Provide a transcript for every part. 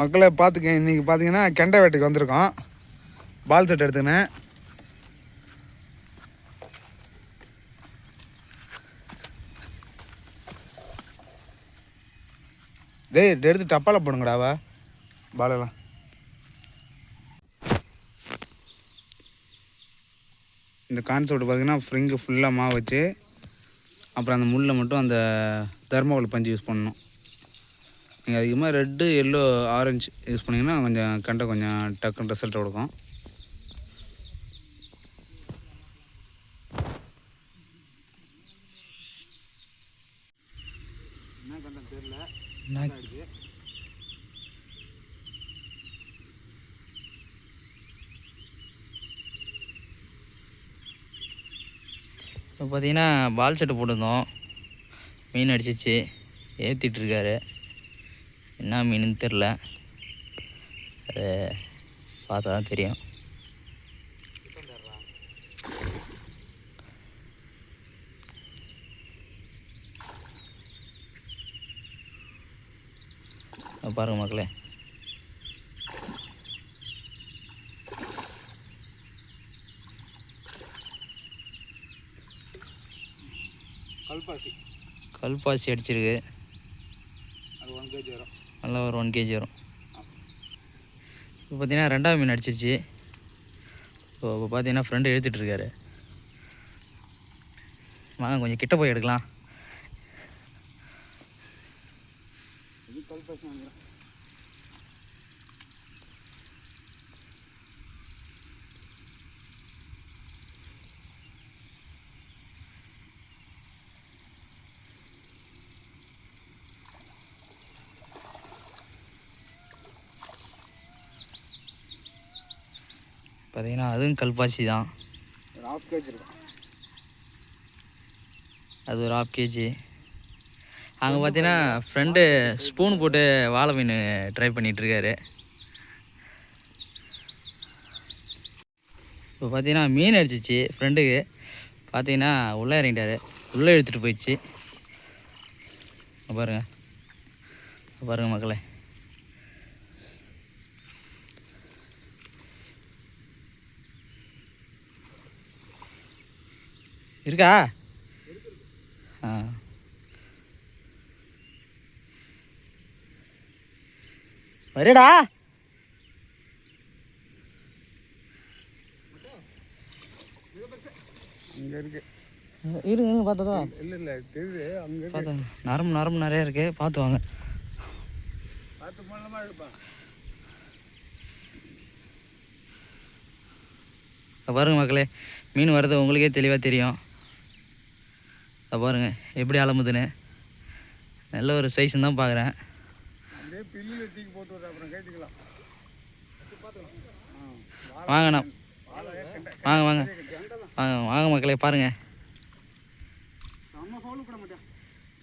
மக்களை பார்த்துக்க இன்றைக்கி பார்த்தீங்கன்னா கெண்டை வேட்டைக்கு வந்திருக்கோம். பால் செட் எடுத்துக்கினேன் டேய் இதை எடுத்து டப்பாவில் போடுங்கடாவா பாலெல்லாம். இந்த கான்செப்ட் பார்த்தீங்கன்னா ஃப்ரிங்கு ஃபுல்லாக மாவு வச்சு அப்புறம் அந்த முள்ளை மட்டும் அந்த தர்மகோல் பஞ்சு யூஸ் பண்ணணும். நீங்கள் அதிகமாக ரெட்டு எல்லோ ஆரஞ்சு யூஸ் பண்ணிங்கன்னா கொஞ்சம் கண்டை கொஞ்சம் டக்குன்னு ரிசல்ட் கொடுக்கும். இப்போ பார்த்தீங்கன்னா பால் செட்டு போட்டிருந்தோம். மீன் அடிச்சிச்சு. ஏற்றிட்டுருக்காரு என்ன மீனுன்னு தெரில. அது பார்த்தா தான் தெரியும் பாருங்க மக்களே. கல்பாசி. கல்பாசி அடிச்சிருக்கு. அது ஒன் கேஜி வரும். நல்லா ஒரு ஒன் கேஜி வரும். இப்போ பார்த்தீங்கன்னா ரெண்டாவது மீன் அடிச்சிருச்சு. ஸோ இப்போ பார்த்தீங்கன்னா ஃப்ரெண்டு எழுத்துட்டுருக்காரு வாங்க கொஞ்சம் கிட்ட போய் எடுக்கலாம். பார்த்தீங்கன்னா அதுவும் கல்பாசி தான். ஒரு ஹாஃப் கேஜி இருக்கும். அது ஒரு ஹாஃப் கேஜி அங்கே பார்த்தீங்கன்னா ஃப்ரெண்டு ஸ்பூன் போட்டு வாழை மீன் ட்ரை பண்ணிட்டு இருக்காரு. இப்போ பார்த்தீங்கன்னா மீன் அடிச்சிச்சு ஃப்ரெண்டுக்கு பார்த்தீங்கன்னா உள்ளே இறங்கிட்டாரு. உள்ளே இழுத்துட்டு போயிடுச்சு. இங்க பாருங்க. இங்க பாருங்க மக்களே. இருக்கா? ஆ. வருடா. அங்கே இருக்கு. இருங்க இருங்க பார்த்ததா இல்லை இல்லை தெரியுது. அங்கே பார்த்தா நரம்பு நரம்பு நிறைய இருக்கு. பார்த்து வாங்க. பார்த்து இருப்பான் இங்க பாருங்க மக்களே மீன் வர்றது உங்களுக்கே தெளிவாக தெரியும். இதை பாருங்க எப்படி அலமுதுன்னு நல்ல ஒரு சைஸ்ன்னு தான் பார்க்குறேன் அப்புறம் வாங்கண்ணா வாங்க வாங்க வாங்க. வாங்க மக்களே பாருங்க. நம்ம ஃபோனு பண்ண மாட்டேன்.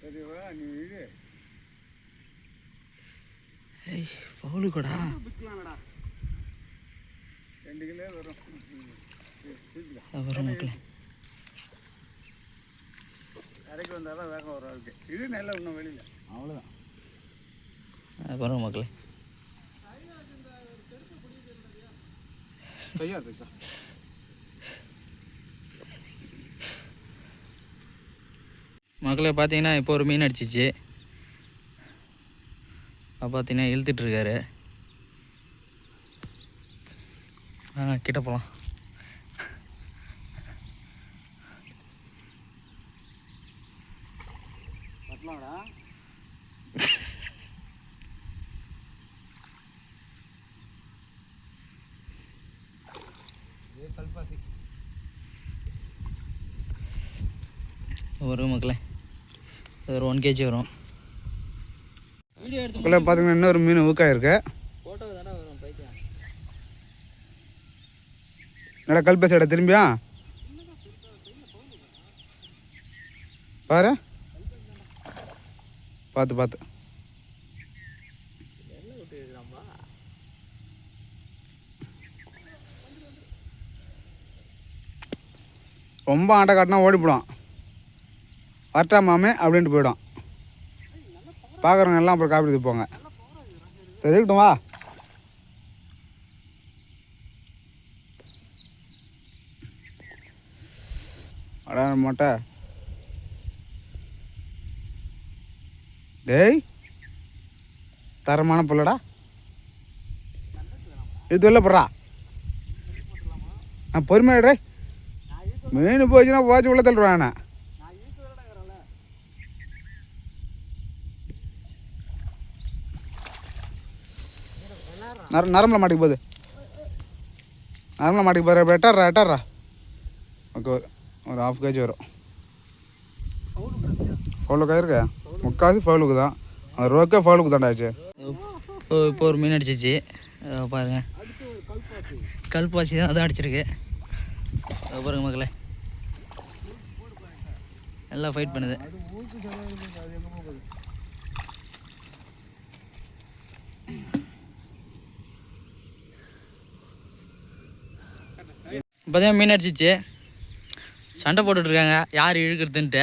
சரிவா நீ இது ஏய் ஃபவுலு கூடா. ரெண்டு கிலோ வரும். தூக்கிக்கலாம் இதை மக்களே கரைக்கு வந்தாலும் வேகம் வரும் அதுக்கு இது நல்லா இன்னும் வெளியில். அவ்வளோதான் பாருங்க மக்களே. கையா பேசா மக்களே பார்த்தீங்கன்னா இப்போ ஒரு மீன் அடிச்சிச்சு. பார்த்தீங்கன்னா இழுத்துட்டு இருக்காரு. ஆ கிட்ட போகலாம் கல்பாசி. வரும் மக்களே. ஒரு ஒன் கேஜி வரும். வீடியோ எடுத்து இப்போ பார்த்தீங்கன்னா இன்னொரு மீன் ஊக்காயிருக்கு. என்னடா கல்பாசி இடம் திரும்பியா? பாரு. பார்த்து பார்த்து ரொம்ப ஆட்டை காட்டினா ஓடி போடும் வரட்டா மாமே அப்படின்ட்டு போயிடும் பார்க்குறவங்க எல்லாம் அப்புறம் காப்பி போங்க. சரி இருக்கட்டும் வா. அடா மொட்டை. டேய் தரமான பிள்ளடா. இது உள்ள போடுறா. ஆ பொறுமையாடு மீன் போச்சுன்னா போச்சு உள்ள தள்ளுவாண்ணா நர நரம்பில் மாட்டிக்கு போகுது. நரம்பில் மாட்டிக்கு போகிற எட்டாடுறா எட்டாடுறா ஓகே ஒரு ஒரு ஹாஃப் கேஜி வரும். ஃபவுலுக்கா இருக்கா? முக்காசி ஃபவுலுக்கு தான். அந்த ரோக்கே ஃபவுலுக்கு தாண்டாச்சு இப்போ இப்போ ஒரு மீன் அடிச்சிச்சு. பாருங்க. கல்பாசி தான் அதான் அடிச்சிருக்கு. அதோ பாருங்க மக்களே. நல்லா ஃபைட் பண்ணுது. இப்போதான் மீன் அடிச்சிச்சு. சண்டை போட்டுட்ருக்காங்க யார் இழுக்கிறதுன்ட்டு.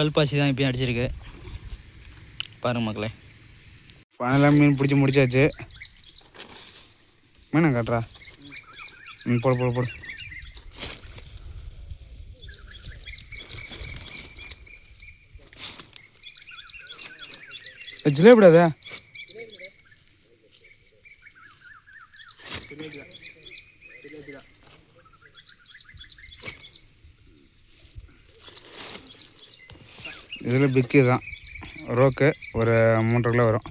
கல்பாசி தான் இப்பயும் அடிச்சிருக்கு. பாருங்க மக்களே. ஃபைனலாக மீன் பிடிச்சி முடிச்சாச்சு. மீனை காட்டுறா. ம் போடு போடு போடு. ஜிலேபிடாதே இதில் பிக்கு தான் ரோக்கு ஒரு மூன்றரை கிலோ வரும்.